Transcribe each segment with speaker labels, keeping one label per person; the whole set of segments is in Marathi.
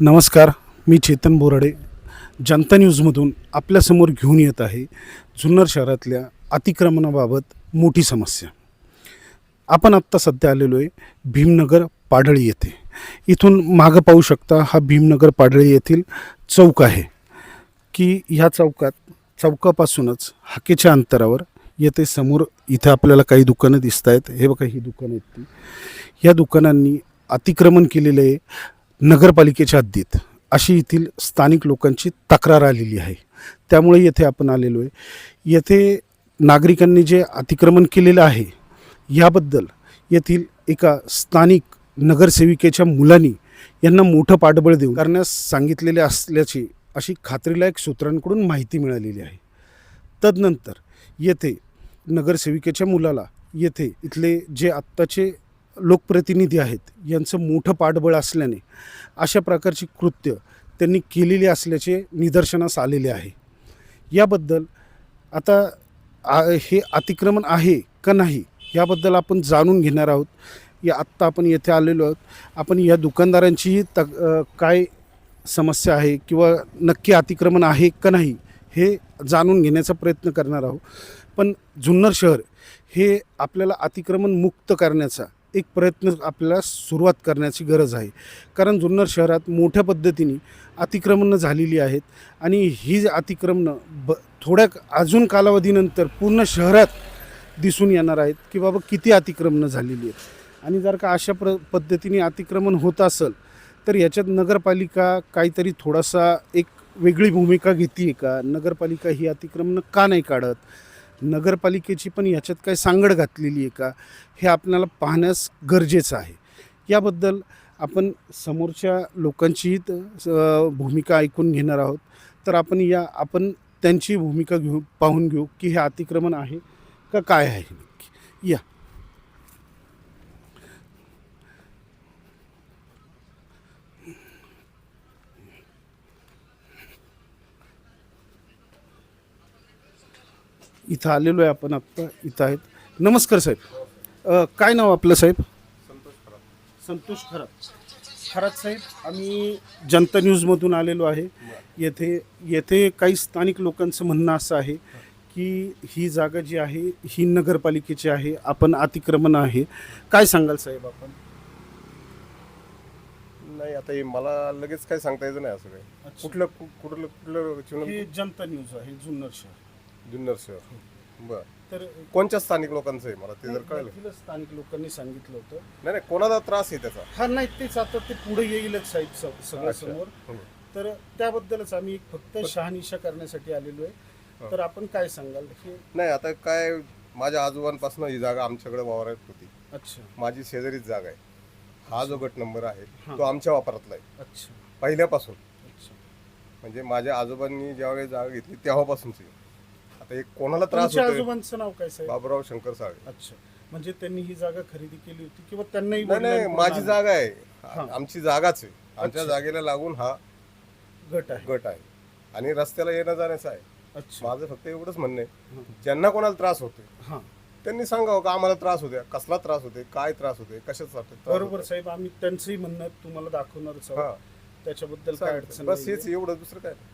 Speaker 1: नमस्कार मी चेतन बोराडे. जनता न्यूजमधून आपल्यासमोर घेऊन येत आहे जुन्नर शहरातल्या अतिक्रमणाबाबत मोठी समस्या. आपण आत्ता सध्या आलेलो आहे भीमनगर पाडळी येथे. इथून मागं पाहू शकता हा भीमनगर पाडळी येथील चौक आहे की ह्या चौकात चौकापासूनच हाकेच्या अंतरावर येथे समोर इथं आपल्याला काही दुकानं दिसत आहेत हे बघा ही दुकानं आहेत ती. या दुकानांनी अतिक्रमण केलेलं आहे. नगरपालिकेच्या हद्दीत अशी येथील स्थानिक लोकांची तक्रार आलेली आहे. त्यामुळे येथे आपण आलेलो आहे. येथे नागरिकांनी जे अतिक्रमण केलेलं आहे याबद्दल येथील एका स्थानिक नगरसेविकेच्या मुलांनी यांना मोठं पाठबळ देऊन करण्यास सांगितलेले असल्याची अशी खात्रीलायक सूत्रांकडून माहिती मिळालेली आहे. तदनंतर येथे नगरसेविकेच्या मुलाला येथे इथले जे आत्ताचे लोकप्रतिनिधी आहेत यांचं मोठं पाठबळ असल्याने अशा प्रकारची कृत्य त्यांनी केलेली असल्याचे निदर्शनास आलेले आहे. याबद्दल आता आ- हे अतिक्रमण आहे का नाही याबद्दल आपण जाणून घेणार आहोत. या आत्ता आपण येथे आलेलो आहोत. आपण या दुकानदारांचीही तक काय समस्या आहे किंवा नक्की अतिक्रमण आहे का नाही हे जाणून घेण्याचा प्रयत्न करणार आहोत. पण जुन्नर शहर हे आपल्याला अतिक्रमण मुक्त करण्याचा एक प्रयत्न आपल्याला सुरुवात करण्याची गरज आहे. कारण जुन्नर शहरात मोठ्या पद्धतीने अतिक्रमणं झालेली आहेत आणि ही अतिक्रमणं ब थोड्या अजून कालावधीनंतर पूर्ण शहरात दिसून येणार आहेत की बाबा किती अतिक्रमणं झालेली आहेत. आणि जर का अशा प्र पद्धतीने अतिक्रमण होत असेल तर याच्यात नगरपालिका काहीतरी थोडासा एक वेगळी भूमिका घेते का? नगरपालिका ही अतिक्रमणं का नाही काढत? नगरपालिकेची पण याच्यात काय सांगड घातलेली आहे का हे आपल्याला पाहण्यास गरजेचं आहे. याबद्दल आपण समोरच्या लोकांचीही भूमिका ऐकून घेणार आहोत. तर आपण या आपण त्यांची भूमिका घेऊ पाहून घेऊ की हे अतिक्रमण आहे का काय आहे या. इथं आलेलो आहे आपण आत्ता इथं आहेत. नमस्कार साहेब. अ, काय नाव आपलं साहेब? संतोष खरात. खरात साहेब आम्ही जनता न्यूजमधून आलेलो आहे. येथे येथे काही स्थानिक लोकांचं म्हणणं असं आहे की ही जागा जी आहे ही नगरपालिकेची आहे आपण अतिक्रमण आहे. काय सांगाल साहेब आपण?
Speaker 2: नाही आता हे मला लगेच काय सांगता येतं नाही असं
Speaker 1: अच्छा.
Speaker 2: कुठलं कुठलं कुठलं
Speaker 1: हे जनता न्यूज आहे जुन्नर शहर.
Speaker 2: जुन्नर शहर. बर.
Speaker 1: तर
Speaker 2: कोणत्या स्थानिक लोकांचं आहे? मला ते जर कळलं.
Speaker 1: स्थानिक लोकांनी सांगितलं होतं.
Speaker 2: नाही नाही कोणाला त्रास आहे त्याचा?
Speaker 1: हा नाही तेच आता ते पुढे येईलच साहेब स- सगळं
Speaker 2: अच्छा.
Speaker 1: समोर. तर त्याबद्दलच आम्ही एक फक्त शहानिशा करण्यासाठी आलेलो आहे. तर आपण काय सांगाल? हे
Speaker 2: नाही आता काय माझ्या आजोबांपासून ही जागा आमच्याकडे वावरात होती.
Speaker 1: अच्छा.
Speaker 2: माझी शेजारीच जागा आहे. हा जो गट नंबर आहे. तो आमच्या वापरातला आहे.
Speaker 1: अच्छा.
Speaker 2: पहिल्यापासून.
Speaker 1: अच्छा.
Speaker 2: म्हणजे माझ्या आजोबांनी ज्यावेळी जागा घेतली तेव्हापासूनची आता एक कोणाला त्रास
Speaker 1: तुमच्या
Speaker 2: होतोय
Speaker 1: आजोबांचं नाव काय साहेब
Speaker 2: बाबूराव शंकर साळे
Speaker 1: अच्छा म्हणजे त्यांनी ही जागा खरेदी केली होती किंवा त्यांनाही
Speaker 2: नाही नाही
Speaker 1: वडिलांकडून
Speaker 2: माझी? जागा आहे
Speaker 1: हा.
Speaker 2: आमची जागाच आहे आमच्या
Speaker 1: अच्छा.
Speaker 2: जागेला लागून हा
Speaker 1: गट आहे
Speaker 2: गट आहे आणि रस्त्याला येणं जाण्याचं आहे
Speaker 1: अच्छा
Speaker 2: माझं फक्त एवढंच म्हणणं आहे. ज्यांना कोणाला त्रास होतोय
Speaker 1: हा
Speaker 2: त्यांनी सांगावं का आम्हाला त्रास होते कसला त्रास होते काय त्रास होते कशाचा त्रास
Speaker 1: बरोबर? साहेब आम्ही त्यांचंही म्हणणं तुम्हाला दाखवणारच
Speaker 2: हा.
Speaker 1: आहोत त्याच्याबद्दल काय. अडचण
Speaker 2: बस
Speaker 1: नाहीये.
Speaker 2: हेच एवढं दुसरं काय नाही.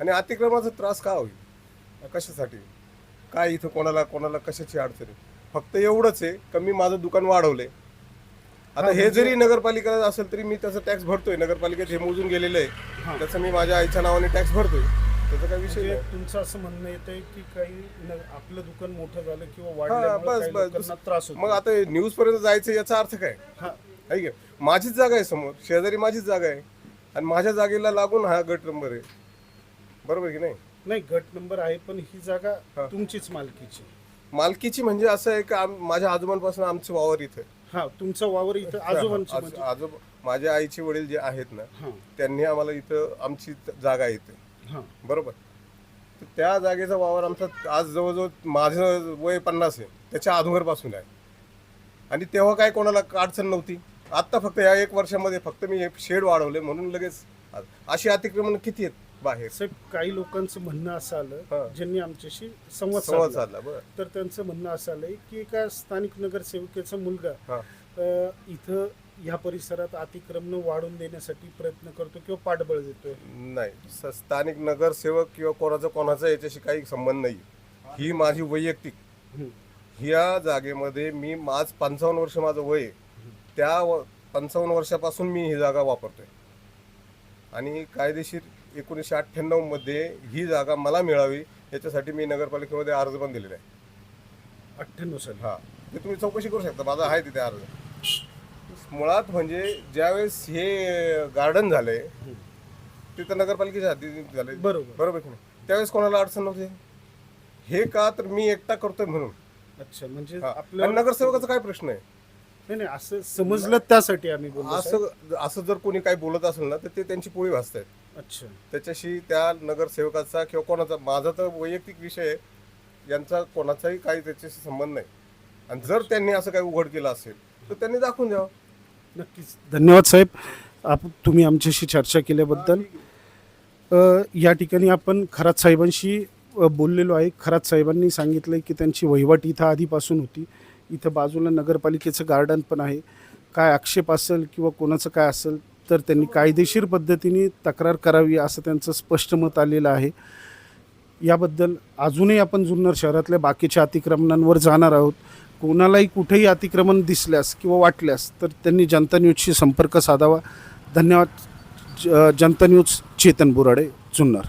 Speaker 2: आणि अतिक्रमणाचा त्रास का होईल कशासाठी? काय इथं कोणाला कोणाला कशाची अडचण आहे? फक्त एवढंच आहे का मी माझं दुकान वाढवलंय. आता
Speaker 1: हा, म्हणजे-
Speaker 2: जरी नगरपालिकेला असेल तरी मी त्याचा टॅक्स भरतोय. नगरपालिकेत हे मोजून गेलेलं. आहे. त्याचं मी माझ्या आईच्या नावाने टॅक्स भरतोय. त्याचा काही विषय
Speaker 1: म्हणजे
Speaker 2: नाही.
Speaker 1: तुमचं असं म्हणणं येतंय की काही न- आपलं दुकान मोठं झालं किंवा वाढल्यामुळे
Speaker 2: बस
Speaker 1: काही
Speaker 2: बस
Speaker 1: लोकांना
Speaker 2: दुस-
Speaker 1: त्रास होतो
Speaker 2: मग आता न्यूज पर्यंत जायचं याचा अर्थ काय?
Speaker 1: हा.
Speaker 2: आहे का? माझीच जागा आहे समोर. शेजारी माझीच जागा आहे. आणि माझ्या जागेला लागून हा गट नंबर आहे. बरोबर की नाही?
Speaker 1: नाही गट नंबर आहे पण ही जागा
Speaker 2: हा.
Speaker 1: तुमचीच मालकीची.
Speaker 2: मालकीची म्हणजे असं आहे की आम- माझ्या आजोबांपासून आमचं वावर इथे
Speaker 1: हा तुमचा वावर इथं आजोबांची
Speaker 2: आज-
Speaker 1: म्हणजे-
Speaker 2: आजोबा माझ्या आईचे वडील जे आहेत ना
Speaker 1: हा.
Speaker 2: त्यांनी आम्हाला इथं आमची जागा इथे.
Speaker 1: हा.
Speaker 2: बरोबर? तर त्या जागेचा वावर आमचा आज जवळजवळ माझं वय पन्नास आहे त्याच्या अगोदरपासून आहे. आणि तेव्हा काय कोणाला अडचण नव्हती. आत्ता फक्त या एक वर्षामध्ये फक्त मी हे शेड वाढवले म्हणून लगेच अशी अतिक्रमण किती आहेत? बाहेर.
Speaker 1: साहेब काही लोकांचं म्हणणं असं
Speaker 2: हा.
Speaker 1: आलं ज्यांनी आमच्याशी संवाद
Speaker 2: संवाद
Speaker 1: साधला.
Speaker 2: साधला बरं.
Speaker 1: तर त्यांचं म्हणणं असं आलंय की एका स्थानिक नगरसेवकेचा मुलगा
Speaker 2: हा.
Speaker 1: अ, इथं ह्या परिसरात अतिक्रमण वाढून देण्यासाठी प्रयत्न करतो किंवा पाठबळ देतोय?
Speaker 2: नाही. स- स्थानिक नगरसेवक किंवा कोणाचा कोणाचा याच्याशी काही संबंध नाही. ही माझी वैयक्तिक. ह्या जागेमध्ये मी आज पंचावन्न वर्ष माझं वय आहे. त्या पंचावन्न वर्षापासून मी ही जागा वापरतोय. आणि कायदेशीर एकोणीसशे अठ्ठ्याण्णवमध्ये ही जागा मला मिळावी याच्यासाठी मी नगरपालिकेमध्ये अर्ज पण दिलेला आहे.
Speaker 1: अठ्ठ्याण्णव साली?
Speaker 2: हा. ते तुम्ही चौकशी करू शकता माझा आहे तिथे अर्ज. मुळात म्हणजे ज्यावेळेस हे गार्डन झालंय तिथं नगरपालिकेच्या हाती झालंय
Speaker 1: बरोबर.
Speaker 2: बरोबर की नाही? त्यावेळेस कोणाला अडचण नव्हती? हे का तर मी एकटा करतोय म्हणून.
Speaker 1: अच्छा म्हणजे
Speaker 2: हा. आणि नगरसेवकाचा काय प्रश्न आहे?
Speaker 1: नाही नाही असं समजलं त्यासाठी आम्ही बोललो.
Speaker 2: असं असं जर कोणी काही बोलत असेल ना तर ते त्यांची पोळी भासतायत
Speaker 1: अच्छा.
Speaker 2: त्याच्याशी त्या नगरसेवकाचा किंवा कोणाचा माझा तर वैयक्तिक विषय आहे यांचा कोणाचाही काही त्याच्याशी संबंध नाही. आणि जर त्यांनी असं काही उघड केलं असेल तर त्यांनी दाखवून द्यावं.
Speaker 1: नक्कीच. धन्यवाद साहेब. आप तुम्ही आमच्याशी चर्चा केल्याबद्दल. अ, या ठिकाणी आपण खरात साहेबांशी अ, बोललेलो आहे. खरात साहेबांनी सांगितलं की त्यांची वहिवाट इथं आधीपासून होती. इथं बाजूला नगरपालिकेचं गार्डन पण आहे. काय आक्षेप असेल किंवा कोणाचं काय असेल तर त्यांनी कायदेशीर पद्धतीने तक्रार करावी असं त्यांचं स्पष्ट मत आलेलं आहे. याबद्दल अजूनही आपण जुन्नर शहरातल्या बाकीच्या अतिक्रमणांवर जाणार आहोत. कोणालाही कुठेही अतिक्रमण दिसल्यास किंवा वाटल्यास तर त्यांनी जनता न्यूजशी संपर्क साधावा. धन्यवाद. ज- जनता न्यूज चेतन बोराडे जुन्नर.